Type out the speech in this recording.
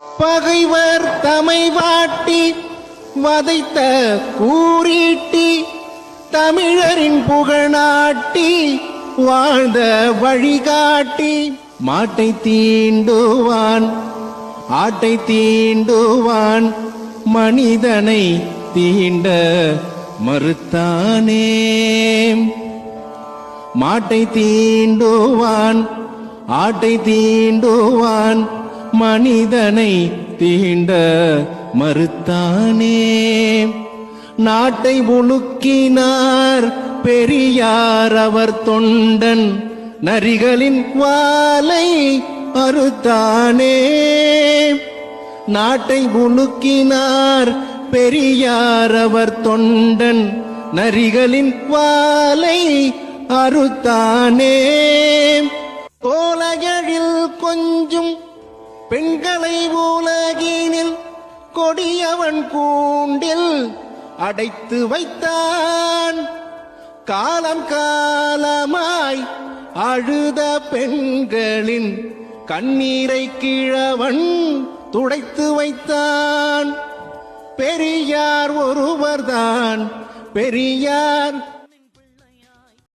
பகைவர் தமை வாட்டி வதைத்த கூறீட்டி தமிழரின் புகழாட்டி வாழ்ந்த வழிகாட்டி. மாட்டை தீண்டுவான் ஆட்டை தீண்டுவான் மனிதனை தீண்ட மறுத்தானே. மாட்டை தீண்டுவான் ஆட்டை தீண்டுவான் மனிதனை தீண்ட மறுத்தானே. நாட்டை உலுக்கினார் பெரியார் அவர் தொண்டன் நரிகளின் வாலை அறுத்தானே. நாட்டை உழுக்கினார் பெரியார் அவர் தொண்டன் நரிகளின் வாலை அறுத்தானே. கோலகழில் கொஞ்சம் பெண்களை உலகினில் கொடியவன் கூண்டில் அடைத்து வைத்தான். காலம் காலமாய் அழுத பெண்களின் கண்ணீரை கிழவன் துடைத்து வைத்தான். பெரியார் ஒருவர்தான் பெரியார்